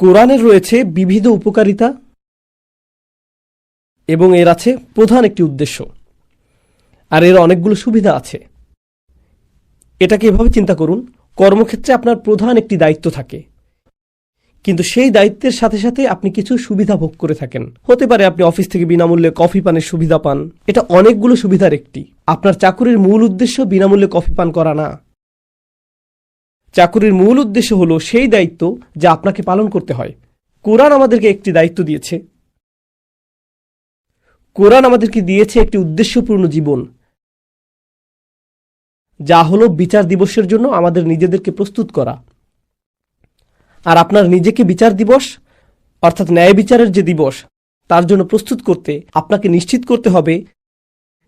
কোরআনের রয়েছে বিবিধ উপকারিতা এবং এর আছে প্রধান একটি উদ্দেশ্য। আর এর অনেকগুলো সুবিধা আছে। এটাকে এভাবে চিন্তা করুন, কর্মক্ষেত্রে আপনার প্রধান একটি দায়িত্ব থাকে। কিন্তু সেই দায়িত্বের সাথে সাথে আপনি কিছু সুবিধা ভোগ করে থাকেন। হতে পারে আপনি অফিস থেকে বিনামূল্যে কফি পানের সুবিধা পান। এটা অনেকগুলো সুবিধার একটি। আপনার চাকুরির মূল উদ্দেশ্য বিনামূল্যে কফি পান করা না। চাকুরির মূল উদ্দেশ্য হলো সেই দায়িত্ব যা আপনাকে পালন করতে হয়। কোরআন আমাদেরকে একটি দায়িত্ব দিয়েছে। কোরআন আমাদেরকে দিয়েছে একটি উদ্দেশ্যপূর্ণ জীবন। যা হলো বিচার দিবসের জন্য আমাদের নিজেদেরকে প্রস্তুত করা। আর আপনার নিজেকে বিচার দিবস, অর্থাৎ ন্যায় বিচারের যে দিবস, তার জন্য প্রস্তুত করতে আপনাকে নিশ্চিত করতে হবে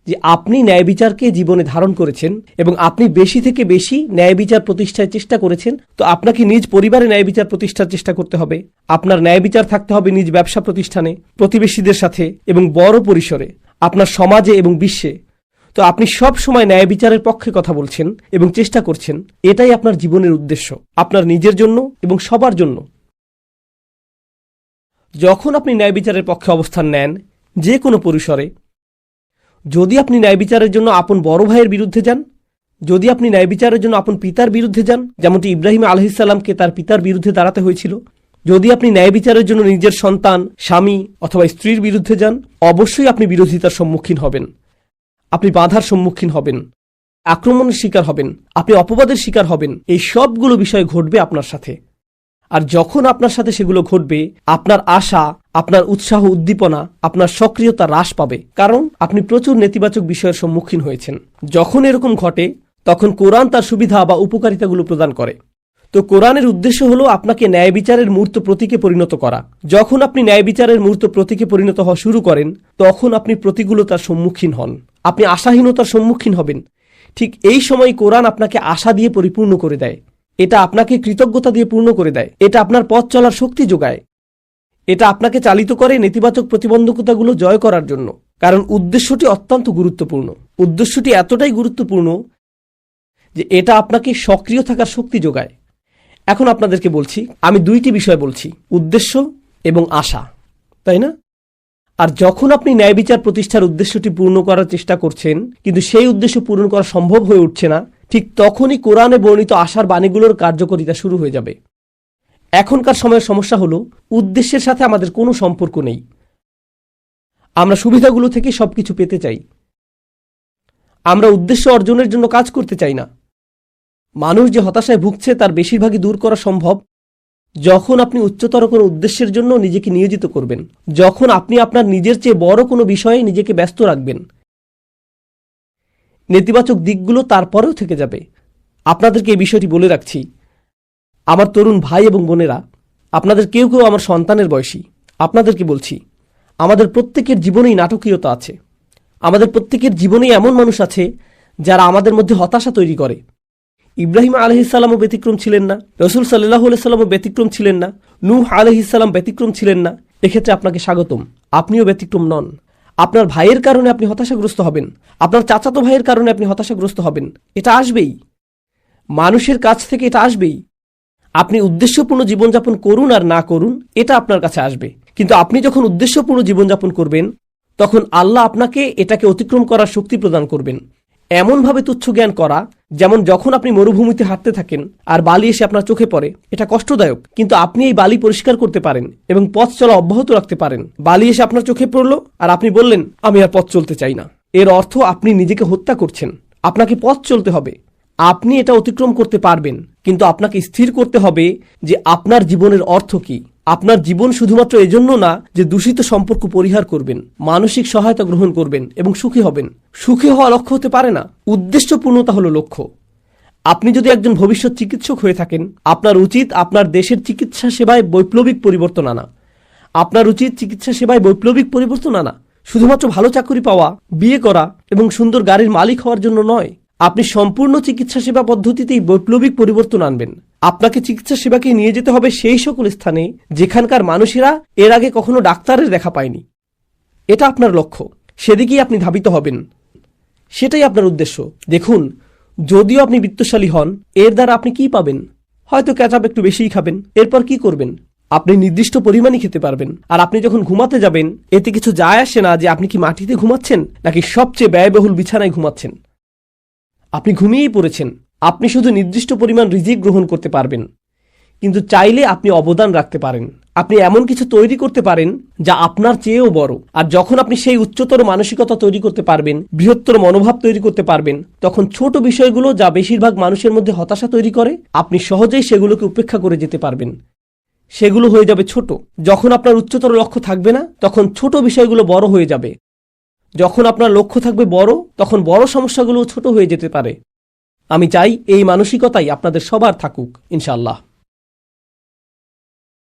যে আপনি ন্যায় বিচারকে জীবনে ধারণ করেছেন এবং আপনি বেশি থেকে বেশি ন্যায় বিচার প্রতিষ্ঠায় চেষ্টা করেছেন, তো আপনাকে নিজ পরিবারে ন্যায় বিচার প্রতিষ্ঠার চেষ্টা করতে হবে। আপনার ন্যায় বিচার থাকতে হবে নিজ ব্যবসা প্রতিষ্ঠানে, প্রতিবেশীদের সাথে এবং বড় পরিসরে, আপনার সমাজে এবং বিশ্বে। তো আপনি সব সময় ন্যায় বিচারের পক্ষে কথা বলছেন এবং চেষ্টা করছেন, এটাই আপনার জীবনের উদ্দেশ্য, আপনার নিজের জন্য এবং সবার জন্য। যখন আপনি ন্যায় বিচারের পক্ষে অবস্থান নেন, যে কোনো পরিসরে যদি আপনি ন্যায় বিচারের জন্য আপন বড় ভাইয়ের বিরুদ্ধে যান, যদি আপনি ন্যায় বিচারের জন্য আপন পিতার বিরুদ্ধে যান, যেমনটি ইব্রাহিম আলহিসাল্লামকে তার পিতার বিরুদ্ধে দাঁড়াতে হয়েছিল, যদি আপনি ন্যায় বিচারের জন্য নিজের সন্তান, স্বামী অথবা স্ত্রীর বিরুদ্ধে যান, অবশ্যই আপনি বিরোধিতার সম্মুখীন হবেন। আপনি বাধার সম্মুখীন হবেন, আক্রমণের শিকার হবেন, আপনি অপবাদের শিকার হবেন, এই সবগুলো বিষয় ঘটবে আপনার সাথে। আর যখন আপনার সাথে সেগুলো ঘটবে, আপনার আশা, আপনার উৎসাহ উদ্দীপনা, আপনার সক্রিয়তা হ্রাস পাবে। কারণ আপনি প্রচুর নেতিবাচক বিষয়ের সম্মুখীন হয়েছেন। যখন এরকম ঘটে, তখন কোরআন তার সুবিধা বা উপকারিতাগুলো প্রদান করে। তো কোরআনের উদ্দেশ্য হলো আপনাকে ন্যায় বিচারের মূর্ত প্রতীকে পরিণত করা। যখন আপনি ন্যায় বিচারের মূর্ত প্রতীকে পরিণত হওয়া শুরু করেন, তখন আপনি প্রতিকূলতার সম্মুখীন হন। আপনি আশাহীনতার সম্মুখীন হবেন। ঠিক এই সময় কোরআন আপনাকে আশা দিয়ে পরিপূর্ণ করে দেয়। এটা আপনাকে কৃতজ্ঞতা দিয়ে পূর্ণ করে দেয়। এটা আপনার পথ চলার শক্তি যোগায়। এটা আপনাকে চালিত করে নেতিবাচক প্রতিবন্ধকতাগুলো জয় করার জন্য। কারণ উদ্দেশ্যটি অত্যন্ত গুরুত্বপূর্ণ। উদ্দেশ্যটি এতটাই গুরুত্বপূর্ণ যে এটা আপনাকে সক্রিয় থাকার শক্তি যোগায়। এখন আপনাদেরকে বলছি, আমি দুইটি বিষয় বলছি, উদ্দেশ্য এবং আশা। তাই না? আর যখন আপনি ন্যায় বিচার প্রতিষ্ঠার উদ্দেশ্যটি পূর্ণ করার চেষ্টা করছেন, কিন্তু সেই উদ্দেশ্য পূরণ করা সম্ভব হয়ে উঠছে না ঠিক তখনই কোরআনে বর্ণিত আশার বাণীগুলোর কার্যকরিতা শুরু হয়ে যাবে। এখনকার সময়ের সমস্যা হলো, উদ্দেশ্যের সাথে আমাদের কোনো সম্পর্ক নেই। আমরা সুবিধাগুলো থেকে সব কিছু পেতে চাই। আমরা উদ্দেশ্য অর্জনের জন্য কাজ করতে চাই না। মানুষ যে হতাশায় ভুগছে তার বেশিরভাগই দূর করা সম্ভব যখন আপনি উচ্চতর কোনো উদ্দেশ্যের জন্য নিজেকে নিয়োজিত করবেন, যখন আপনি আপনার নিজের চেয়ে বড় কোনো বিষয়ে নিজেকে ব্যস্ত রাখবেন। নেতিবাচক দিকগুলো তারপরেও থেকে যাবে। আপনাদেরকে এই বিষয়টি বলে রাখছি। আমার তরুণ ভাই এবং বোনেরা, আপনাদের কেউ কেউ আমার সন্তানের বয়সী, আপনাদেরকে বলছি, আমাদের প্রত্যেকের জীবনেই নাটকীয়তা আছে। আমাদের প্রত্যেকের জীবনেই এমন মানুষ আছে যারা আমাদের মধ্যে হতাশা তৈরি করে। ইব্রাহিম আলহিসাল্লামও ব্যতিক্রম ছিলেন না, রসুল সাল্লাহ সাল্লামও ব্যতিক্রম ছিলেন না, নূহ আলহিসাল্লাম ব্যতিক্রম ছিলেন না। এক্ষেত্রে আপনাকে স্বাগতম। আপনিও ব্যতিক্রম নন। আপনার ভাইয়ের কারণে আপনি হতাশাগ্রস্ত হবেন। আপনার চাচাতো ভাইয়ের কারণে আপনি হতাশাগ্রস্ত হবেন। এটা আসবেই। মানুষের কাছ থেকে এটা আসবেই। আপনি উদ্দেশ্যপূর্ণ জীবনযাপন করুন আর না করুন, এটা আপনার কাছে আসবে। কিন্তু আপনি যখন উদ্দেশ্যপূর্ণ জীবনযাপন করবেন, তখন আল্লাহ আপনাকে এটাকে অতিক্রম করার শক্তি প্রদান করবেন। এমনভাবে তুচ্ছ জ্ঞান করা, যেমন যখন আপনি মরুভূমিতে হাঁটতে থাকেন আর বালি এসে আপনার চোখে পড়ে, এটা কষ্টদায়ক। কিন্তু আপনি এই বালি পরিষ্কার করতে পারেন এবং পথ চলা অব্যাহত রাখতে পারেন। বালি এসে আপনার চোখে পড়ল আর আপনি বললেন, আমি আর পথ চলতে চাই না। এর অর্থ আপনি নিজেকে হত্যা করছেন। আপনাকে পথ চলতে হবে। আপনি এটা অতিক্রম করতে পারবেন, কিন্তু আপনাকে স্থির করতে হবে যে আপনার জীবনের অর্থ কি। আপনার জীবন শুধুমাত্র এজন্য না যে দূষিত সম্পর্ক পরিহার করবেন, মানসিক সহায়তা গ্রহণ করবেন এবং সুখী হবেন। সুখী হওয়া লক্ষ্য হতে পারে না। উদ্দেশ্যপূর্ণতা হলো লক্ষ্য। আপনি যদি একজন ভবিষ্যৎ চিকিৎসক হয়ে থাকেন, আপনার উচিত আপনার দেশের চিকিৎসা সেবায় বৈপ্লবিক পরিবর্তন আনা। আপনার উচিত চিকিৎসা সেবায় বৈপ্লবিক পরিবর্তন আনা। শুধুমাত্র ভালো চাকরি পাওয়া, বিয়ে করা এবং সুন্দর গাড়ির মালিক হওয়ার জন্য নয়। আপনি সম্পূর্ণ চিকিৎসা সেবা পদ্ধতিতেই বৈপ্লবিক পরিবর্তন আনবেন। আপনাকে চিকিৎসা সেবাকে নিয়ে যেতে হবে সেই সকল স্থানে যেখানকার মানুষেরা এর আগে কখনো ডাক্তারের দেখা পায়নি। এটা আপনার লক্ষ্য। সেদিকেই আপনি ধাবিত হবেন। সেটাই আপনার উদ্দেশ্য। দেখুন, যদিও আপনি বিত্তশালী হন, এর দ্বারা আপনি কি পাবেন? হয়তো ক্যাচাপ একটু বেশিই খাবেন। এরপর কি করবেন? আপনি নির্দিষ্ট পরিমাণই খেতে পারবেন। আর আপনি যখন ঘুমাতে যাবেন, এতে কিছু যায় আসে না যে আপনি কি মাটিতে ঘুমাচ্ছেন, নাকি সবচেয়ে ব্যয়বহুল বিছানায় ঘুমাচ্ছেন। আপনি ঘুমিয়েই পড়েছেন। আপনি শুধু নির্দিষ্ট পরিমাণ রিজিক গ্রহণ করতে পারবেন। কিন্তু চাইলে আপনি অবদান রাখতে পারেন। আপনি এমন কিছু তৈরি করতে পারেন যা আপনার চেয়েও বড়। আর যখন আপনি সেই উচ্চতর মানসিকতা তৈরি করতে পারবেন, বৃহত্তর মনোভাব তৈরি করতে পারবেন, তখন ছোট বিষয়গুলো যা বেশিরভাগ মানুষের মধ্যে হতাশা তৈরি করে, আপনি সহজেই সেগুলোকে উপেক্ষা করে যেতে পারবেন। সেগুলো হয়ে যাবে ছোট। যখন আপনার উচ্চতর লক্ষ্য থাকবে না, তখন ছোট বিষয়গুলো বড় হয়ে যাবে। যখন আপনার লক্ষ্য থাকবে বড়, তখন বড় সমস্যাগুলো ছোট হয়ে যেতে পারে। আমি চাই এই মানসিকতাই আপনাদের সবার থাকুক ইনশাল্লাহ